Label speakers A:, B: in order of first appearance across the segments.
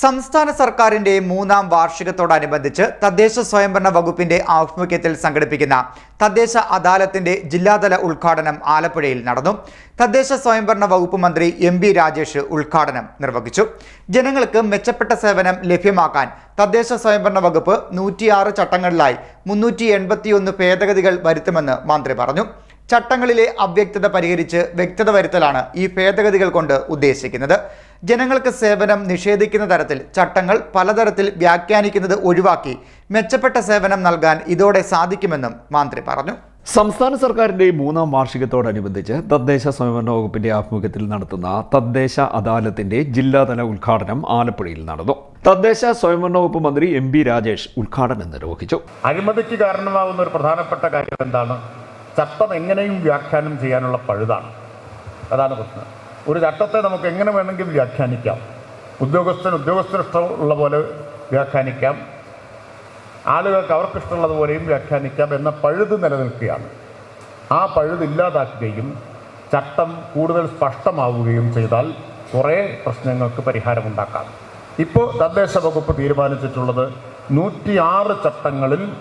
A: സംസ്ഥാന സർക്കാരിന്റെ മൂന്നാം വാർഷികത്തോടനുബന്ധിച്ച് തദ്ദേശ സ്വയംഭരണ വകുപ്പിന്റെ ആഭിമുഖ്യത്തിൽ സംഘടിപ്പിക്കുന്ന തദ്ദേശ അദാലത്തിന്റെ ജില്ലാതല ഉദ്ഘാടനം ആലപ്പുഴയിൽ നടന്നു. തദ്ദേശ സ്വയംഭരണ വകുപ്പ് മന്ത്രി എം ബി രാജേഷ് ഉദ്ഘാടനം നിർവഹിച്ചു. ജനങ്ങൾക്ക് മെച്ചപ്പെട്ട സേവനം ലഭ്യമാക്കാൻ തദ്ദേശ സ്വയംഭരണ വകുപ്പ് നൂറ്റിയാറ് ചട്ടങ്ങളിലായി മുന്നൂറ്റി ഭേദഗതികൾ വരുത്തുമെന്ന് മന്ത്രി പറഞ്ഞു. ചട്ടങ്ങളിലെ അവ്യക്തത പരിഹരിച്ച് വ്യക്തത വരുത്തലാണ് ഈ ഭേദഗതികൾ കൊണ്ട് ഉദ്ദേശിക്കുന്നത്. ജനങ്ങൾക്ക് സേവനം നിഷേധിക്കുന്ന തരത്തിൽ ചട്ടങ്ങൾ പലതരത്തിൽ വ്യാഖ്യാനിക്കുന്നത് ഒഴിവാക്കി മെച്ചപ്പെട്ട സേവനം നൽകാൻ ഇതോടെ സാധിക്കുമെന്നും മന്ത്രി പറഞ്ഞു.
B: സംസ്ഥാന സർക്കാരിന്റെ മൂന്നാം വാർഷികത്തോടനുബന്ധിച്ച് തദ്ദേശ സ്വയംഭരണ വകുപ്പിന്റെ ആഭിമുഖ്യത്തിൽ നടത്തുന്ന തദ്ദേശ അദാലത്തിന്റെ ജില്ലാതല ഉദ്ഘാടനം ആലപ്പുഴയിൽ നടന്നു. തദ്ദേശ സ്വയംഭരണ വകുപ്പ് മന്ത്രി എം ബി രാജേഷ് ഉദ്ഘാടനം നിർവഹിച്ചു.
C: അഴിമതിക്ക് കാരണമാകുന്ന ഒരു പ്രധാനപ്പെട്ട കാര്യം എന്താണ്? ചട്ടം എങ്ങനെയും വ്യാഖ്യാനം ചെയ്യാനുള്ള പഴുതാണ്. അതാണ് പ്രശ്നം. ഒരു ചട്ടത്തെ നമുക്ക് എങ്ങനെ വേണമെങ്കിലും വ്യാഖ്യാനിക്കാം. ഉദ്യോഗസ്ഥൻ ഉദ്യോഗസ്ഥന് ഇഷ്ടമുള്ള പോലെ വ്യാഖ്യാനിക്കാം. ആളുകൾക്ക് അവർക്കിഷ്ടമുള്ളതുപോലെയും വ്യാഖ്യാനിക്കാം എന്ന പഴുത് നിലനിൽക്കുകയാണ്. ആ പഴുത് ഇല്ലാതാക്കുകയും ചട്ടം കൂടുതൽ സ്പഷ്ടമാവുകയും ചെയ്താൽ കുറേ പ്രശ്നങ്ങൾക്ക് പരിഹാരമുണ്ടാക്കാം. ഇപ്പോൾ തദ്ദേശ വകുപ്പ് തീരുമാനിച്ചിട്ടുള്ളത് നൂറ്റിയാറ് ചട്ടങ്ങളിൽ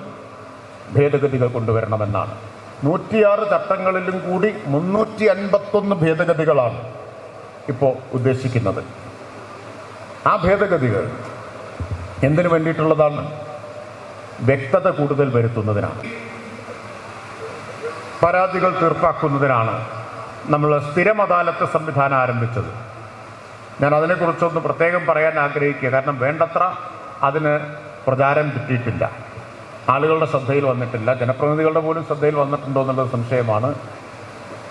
C: ഭേദഗതികൾ കൊണ്ടുവരണമെന്നാണ്. നൂറ്റിയാറ് ചട്ടങ്ങളിലും കൂടി മുന്നൂറ്റി അൻപത്തൊന്ന് ഭേദഗതികളാണ് ഇപ്പോൾ ഉദ്ദേശിക്കുന്നത്. ആ ഭേദഗതികൾ എന്തിനു വേണ്ടിയിട്ടുള്ളതാണ്? വ്യക്തത കൂടുതൽ വരുത്തുന്നതിനാണ്. പരാതികൾ തീർപ്പാക്കുന്നതിനാണ് നമ്മൾ സ്ഥിരം അദാലത്ത് സംവിധാനം ആരംഭിച്ചത്. ഞാൻ അതിനെക്കുറിച്ചൊന്ന് പ്രത്യേകം പറയാൻ ആഗ്രഹിക്കുക. കാരണം വേണ്ടത്ര അതിന് പ്രചാരം കിട്ടിയിട്ടില്ല. ആളുകളുടെ ശ്രദ്ധയിൽ വന്നിട്ടില്ല. ജനപ്രതിനിധികളുടെ പോലും ശ്രദ്ധയിൽ വന്നിട്ടുണ്ടോ എന്നുള്ളത് സംശയമാണ്.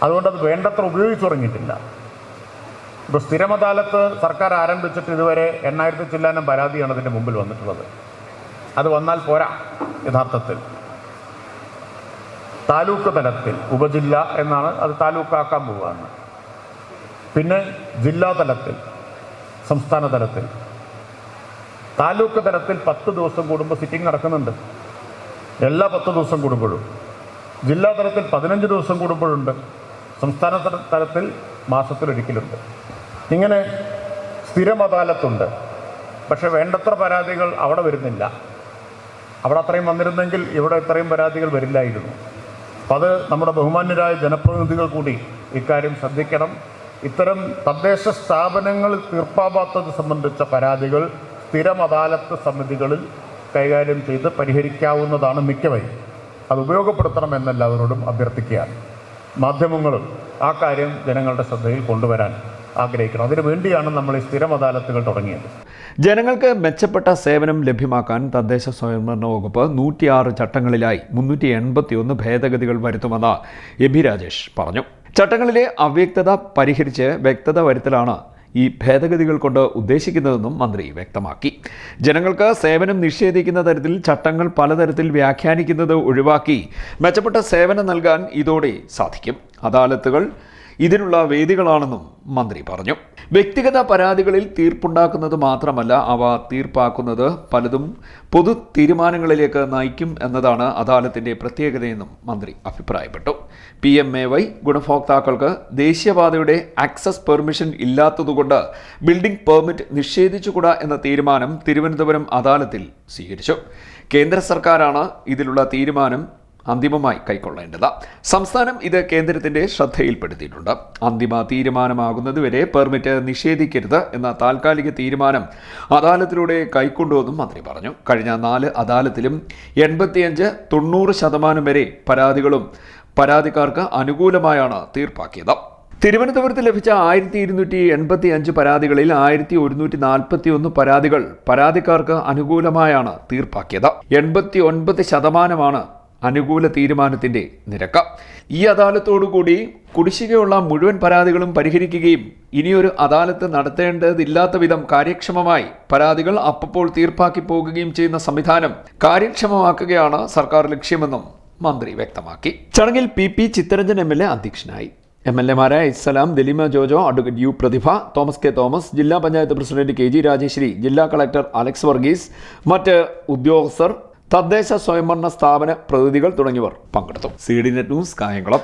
C: അതുകൊണ്ട് അത് വേണ്ടത്ര ഉപയോഗിച്ചു തുടങ്ങിയിട്ടില്ല. ഇപ്പോൾ സ്ഥിരം അദാലത്ത് സർക്കാർ ആരംഭിച്ചിട്ട് ഇതുവരെ എണ്ണായിരത്തി ചില്ലാനം പരാതിയാണ് അതിന്റെ മുമ്പിൽ വന്നിട്ടുള്ളത്. അത് വന്നാൽ പോരാ യഥാർത്ഥത്തിൽ. താലൂക്ക് തലത്തിൽ ഉപജില്ല എന്നാണ് അത് താലൂക്കാക്കാൻ പോവുകയാണ്. പിന്നെ ജില്ലാ തലത്തിൽ സംസ്ഥാന തലത്തിൽ. താലൂക്ക് തലത്തിൽ പത്ത് ദിവസം കൂടുമ്പോൾ സിറ്റിംഗ് നടക്കുന്നുണ്ട്. എല്ലാ പത്ത് ദിവസം കൂടുമ്പോഴും. ജില്ലാ തലത്തിൽ പതിനഞ്ച് ദിവസം കൂടുമ്പോഴുണ്ട്. സംസ്ഥാന തലത്തിൽ മാസത്തിലൊരിക്കലുണ്ട് ഇങ്ങനെ സ്ഥിരം അദാലത്തുണ്ട്. പക്ഷെ വേണ്ടത്ര പരാതികൾ അവിടെ വരുന്നില്ല. അവിടെ അത്രയും വന്നിരുന്നെങ്കിൽ ഇവിടെ ഇത്രയും പരാതികൾ വരില്ലായിരുന്നു. അപ്പം അത് നമ്മുടെ ബഹുമാന്യരായ ജനപ്രതിനിധികൾ കൂടി ഇക്കാര്യം ശ്രദ്ധിക്കണം. ഇത്തരം തദ്ദേശ സ്ഥാപനങ്ങളിൽ തീർപ്പാവാത്തത് സംബന്ധിച്ച പരാതികൾ സ്ഥിരം അദാലത്ത് സമിതികളിൽ കൈകാര്യം ചെയ്ത് പരിഹരിക്കാവുന്നതാണ് മിക്കവയും അത് ഉപയോഗപ്പെടുത്തണമെന്ന് എല്ലാവരോടും അഭ്യർത്ഥിക്കുകയാണ്. മാധ്യമങ്ങളും ആ കാര്യം ജനങ്ങളുടെ ശ്രദ്ധയിൽ കൊണ്ടുവരാൻ ആഗ്രഹിക്കണം. അതിനു വേണ്ടിയാണ് നമ്മൾ ഈ സ്ഥിരം അദാലത്തുകൾ തുടങ്ങിയത്.
B: ജനങ്ങൾക്ക് മെച്ചപ്പെട്ട സേവനം ലഭ്യമാക്കാൻ തദ്ദേശ സ്വയംഭരണ വകുപ്പ് നൂറ്റിയാറ് ചട്ടങ്ങളിലായി മുന്നൂറ്റി എൺപത്തിയൊന്ന് ഭേദഗതികൾ വരുത്തുമെന്ന് എ ബി രാജേഷ് പറഞ്ഞു. ചട്ടങ്ങളിലെ അവ്യക്തത പരിഹരിച്ച് വ്യക്തത വരുത്തലാണ് ഈ ഭേദഗതികൾ കൊണ്ട് ഉദ്ദേശിക്കുന്നതെന്നും മന്ത്രി വ്യക്തമാക്കി. ജനങ്ങൾക്ക് സേവനം നിഷേധിക്കുന്ന തരത്തിൽ ചട്ടങ്ങൾ പലതരത്തിൽ വ്യാഖ്യാനിക്കുന്നത് ഒഴിവാക്കി മെച്ചപ്പെട്ട സേവനം നൽകാൻ ഇതോടെ സാധിക്കും. അദാലത്തുകൾ ഇതിനുള്ള വേദികളാണെന്നും മന്ത്രി പറഞ്ഞു. വ്യക്തിഗത പരാതികളിൽ തീർപ്പുണ്ടാക്കുന്നത് മാത്രമല്ല അവ തീർപ്പാക്കുന്നത് പലതും പൊതു തീരുമാനങ്ങളിലേക്ക് നയിക്കും എന്നതാണ് അദാലത്തിന്റെ പ്രത്യേകതയെന്നും മന്ത്രി അഭിപ്രായപ്പെട്ടു. പി എം എ വൈ ഗുണഭോക്താക്കൾക്ക് ദേശീയപാതയുടെ ആക്സസ് പെർമിഷൻ ഇല്ലാത്തതുകൊണ്ട് ബിൽഡിംഗ് പെർമിറ്റ് നിഷേധിച്ചുകൂടാ എന്ന തീരുമാനം തിരുവനന്തപുരം അദാലത്തിൽ സ്വീകരിച്ചു. കേന്ദ്ര സർക്കാരാണ് ഇതിലുള്ള തീരുമാനം അന്തിമമായി കൈക്കൊള്ളേണ്ടത്. സംസ്ഥാനം ഇത് കേന്ദ്രത്തിന്റെ ശ്രദ്ധയിൽപ്പെടുത്തിയിട്ടുണ്ട്. അന്തിമ തീരുമാനമാകുന്നതുവരെ പെർമിറ്റ് നിഷേധിക്കരുത് എന്ന താൽക്കാലിക തീരുമാനം അദാലത്തിലൂടെ കൈക്കൊണ്ടുവെന്നും മന്ത്രി പറഞ്ഞു. കഴിഞ്ഞ നാല് അദാലത്തിലും എൺപത്തിയഞ്ച് തൊണ്ണൂറ് ശതമാനം വരെ പരാതികളും പരാതിക്കാർക്ക് അനുകൂലമായാണ് തീർപ്പാക്കിയത്. തിരുവനന്തപുരത്ത് ലഭിച്ച ആയിരത്തി ഇരുന്നൂറ്റി എൺപത്തി അഞ്ച് പരാതികളിൽ ആയിരത്തി ഒരുന്നൂറ്റി നാൽപ്പത്തി ഒന്ന് പരാതികൾ പരാതിക്കാർക്ക് അനുകൂലമായാണ് തീർപ്പാക്കിയത്. എൺപത്തി ഒൻപത് ശതമാനമാണ് അനുകൂല തീരുമാനത്തിന്റെ നിരക്ക്. ഈ അദാലത്തോടുകൂടി കുടിശ്ശികയുള്ള മുഴുവൻ പരാതികളും പരിഹരിക്കുകയും ഇനിയൊരു അദാലത്ത് നടത്തേണ്ടതില്ലാത്ത വിധം കാര്യക്ഷമമായി പരാതികൾ അപ്പപ്പോൾ തീർപ്പാക്കി പോകുകയും ചെയ്യുന്ന സംവിധാനം കാര്യക്ഷമമാക്കുകയാണ് സർക്കാർ ലക്ഷ്യമെന്നും മന്ത്രി വ്യക്തമാക്കി. ചടങ്ങിൽ P P Chittaranjan M L A അധ്യക്ഷനായി. എം എൽ എമാരായ ഇസ്സലാം Daleema Jojo advocate U Prathibha Thomas K Thomas ജില്ലാ panchayat president K G Rajeshwari ജില്ലാ കളക്ടർ അലക്സ് വർഗീസ് മറ്റ് ഉദ്യോഗസ്ഥർ തദ്ദേശ സ്വയംഭരണ സ്ഥാപന പ്രതിനിധികൾ തുടങ്ങിയവർ പങ്കെടുത്തു. C D net news Kayamkulam.